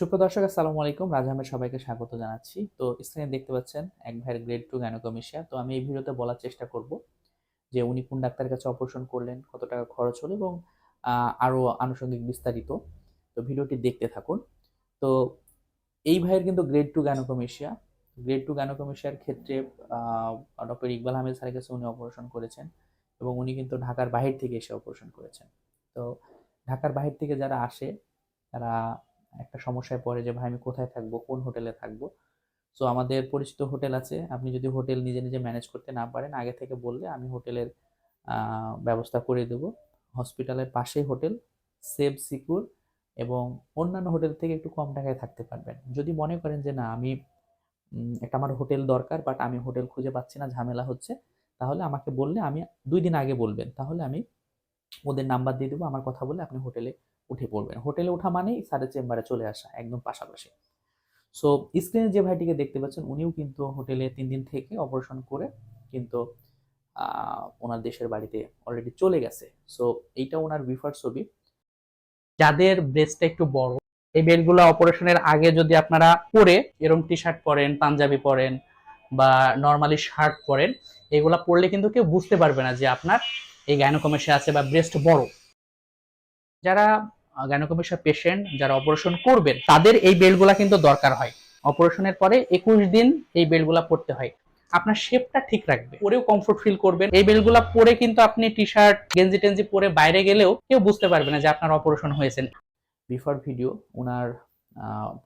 সুপ্রদর্শক আসসালামু আলাইকুম। রাজা আহমেদ সবাইকে স্বাগত জানাচ্ছি। তো স্ক্রিনে দেখতে পাচ্ছেন এক ভাইয়ের গ্রেড টু গ্যানোকমিশিয়া তো আমি এই ভিডিওতে বলার চেষ্টা করব যে উনি কোন ডাক্তারের কাছে অপারেশন করলেন, কত টাকা খরচ হলো এবং আরও আনুষঙ্গিক বিস্তারিত। তো ভিডিওটি দেখতে থাকুন। তো এই ভাইয়ের কিন্তু grade two gynaecomastia grade two গ্যানোকমিশিয়ার ক্ষেত্রে ডক্টর ইকবাল আহমেদ স্যারের কাছে উনি অপারেশন করেছেন এবং উনি কিন্তু ঢাকার বাহির থেকে এসে অপারেশন করেছেন। তো ঢাকার বাহির থেকে যারা আসে, তারা একটা সমস্যায় পড়ে যে, ভাই, আমি কোথায় থাকব? কোন হোটেলে থাকব? সো আমাদের পরিচিত হোটেল আছে। আপনি যদি হোটেল নিজে নিজে ম্যানেজ করতে না পারেন, আগে থেকে বললে আমি হোটেলের ব্যবস্থা করে দেবো। হসপিটালের পাশেই হোটেল, সেফ, সিকিউর এবং অন্যান্য হোটেল থেকে একটু কম টাকায় থাকতে পারবেন। যদি মনে করেন যে, না, আমি একটা আমার হোটেল দরকার বাট আমি হোটেল খুঁজে পাচ্ছি না, ঝামেলা হচ্ছে, তাহলে আমাকে বললে আমি দুই দিন আগে বলবেন। তাহলে আমি ওদের নাম্বার দিয়ে দেবো। আমার কথা বলে আপনি হোটেলে উঠে পড়বেন হোটেলে ওঠা মানেই স্যারের চেম্বারে চলে আসা, একদম পাশাপাশি। সো স্ক্রিনে যে ভাইটিকে দেখতে পাচ্ছেন, উনিও কিন্তু হোটেলে তিন দিন থেকে অপারেশন করে কিন্তু ওনার দেশের বাড়িতে অলরেডি চলে গেছে। সো এইটা ওনার বিফার ছবি। যাদের ব্রেস্টটা একটু বড়, এই বেল্টগুলো অপারেশনের আগে যদি আপনারা পরে এরকম টি শার্ট পরেন, পাঞ্জাবি পরেন বা নর্মালি শার্ট পরেন, এগুলা পরলে কিন্তু কেউ বুঝতে পারবে না যে আপনার এই গাইনোকমেশিয়া আছে বা ব্রেস্ট বড়। যারা গাইনোকমেশিয়া পেশেন্ট যারা অপারেশন করবেন, তাদের এই বেল্টগুলা কিন্তু দরকার হয়। অপারেশনের পরে একুশ দিন এই বেল্টগুলা পরতে হয়। আপনার শেপটা ঠিক রাখবে। পরেও কমফোর্ট ফিল করবেন। এই বেল্টগুলা পরে কিন্তু আপনি টি শার্ট গেঞ্জি টেঞ্জি পরে বাইরে গেলেও কেউ বুঝতে পারবে না যে আপনার অপারেশন হয়েছে। বিফার ভিডিও ওনার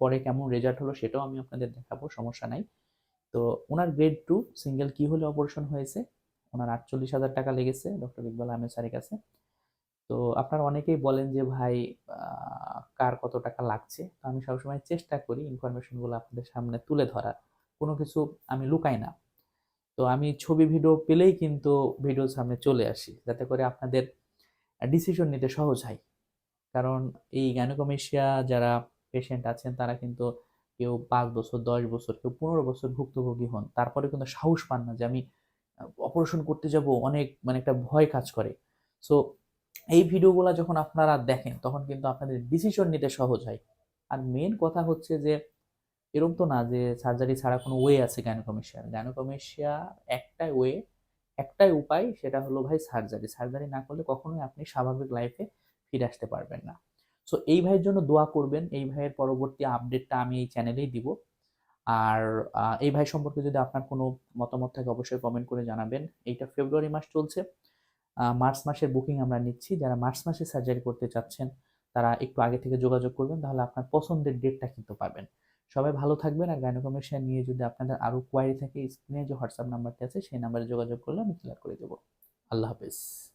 পরে কেমন রেজাল্ট হলো সেটাও আমি আপনাদের দেখাবো, সমস্যা নাই। তো ওনার গ্রেড টু সিঙ্গেল কি হলে অপারেশন হয়েছে? ওনার আটচল্লিশ হাজার টাকা লেগেছে ডক্টর ইকবাল আহমেদ স্যারের কাছে। তো আপনারা অনেকেই বলেন যে, ভাই কার কত টাকা লাগছে? তো আমি সবসময় চেষ্টা করি ইনফরমেশনগুলো আপনাদের সামনে তুলে ধরার। কোনো কিছু আমি লুকাই না। তো আমি ছবি ভিডিও পেলেই কিন্তু ভিডিওর সামনে চলে আসি, যাতে করে আপনাদের ডিসিশন নিতে সহজ হয়। কারণ এই গ্যানোকমেশিয়া যারা পেশেন্ট আছেন, তারা কিন্তু কেউ পাঁচ বছর, দশ বছর, কেউ পনেরো বছর ভুক্তভোগী হন। তারপরে কিন্তু সাহস পান না যে, আমি অপারেশন করতে যাব। অনেক মানে একটা ভয় কাজ করে। সো এই ভিডিওগুলো যখন আপনারা দেখেন, তখন কিন্তু আপনাদের ডিসিশন নিতে সহজ হয়। আর মেন কথা হচ্ছে যে, এরকম তো না যে সার্জারি ছাড়া কোনো ওয়ে আছে গ্যানোকমেশিয়ার গ্যানোকমেশিয়া একটাই ওয়ে একটাই উপায় সেটা হলো ভাই সার্জারি সার্জারি না করলে কখনোই আপনি স্বাভাবিক লাইফে ফিরে আসতে পারবেন না। সো এই ভাইয়ের জন্য দোয়া করবেন। এই ভাইয়ের পরবর্তী আপডেটটা আমি এই চ্যানেলেই দিব। আর এই ভাই সম্পর্কে যদি আপনার কোনো মতামত থাকে, অবশ্যই কমেন্ট করে জানাবেন। এইটা ফেব্রুয়ারি মাস চলছে। মার্চ মাসের বুকিং আমরা নিচ্ছি। যারা মার্চ মাসে সার্জারি করতে চাচ্ছেন, তারা একটু আগে থেকে যোগাযোগ করবেন, তাহলে আপনার পছন্দের ডেটটা কিন্তু পাবেন। সবাই ভালো থাকবেন আর গাইনোকমেশিয়া নিয়ে যদি আপনাদের আরও কোয়ারি থাকে স্ক্রিনে যে হোয়াটসঅ্যাপ নাম্বারটি আছে, সেই নাম্বারে যোগাযোগ করলে আমি ক্লিয়ার করে দেবো। আল্লাহ হাফেজ।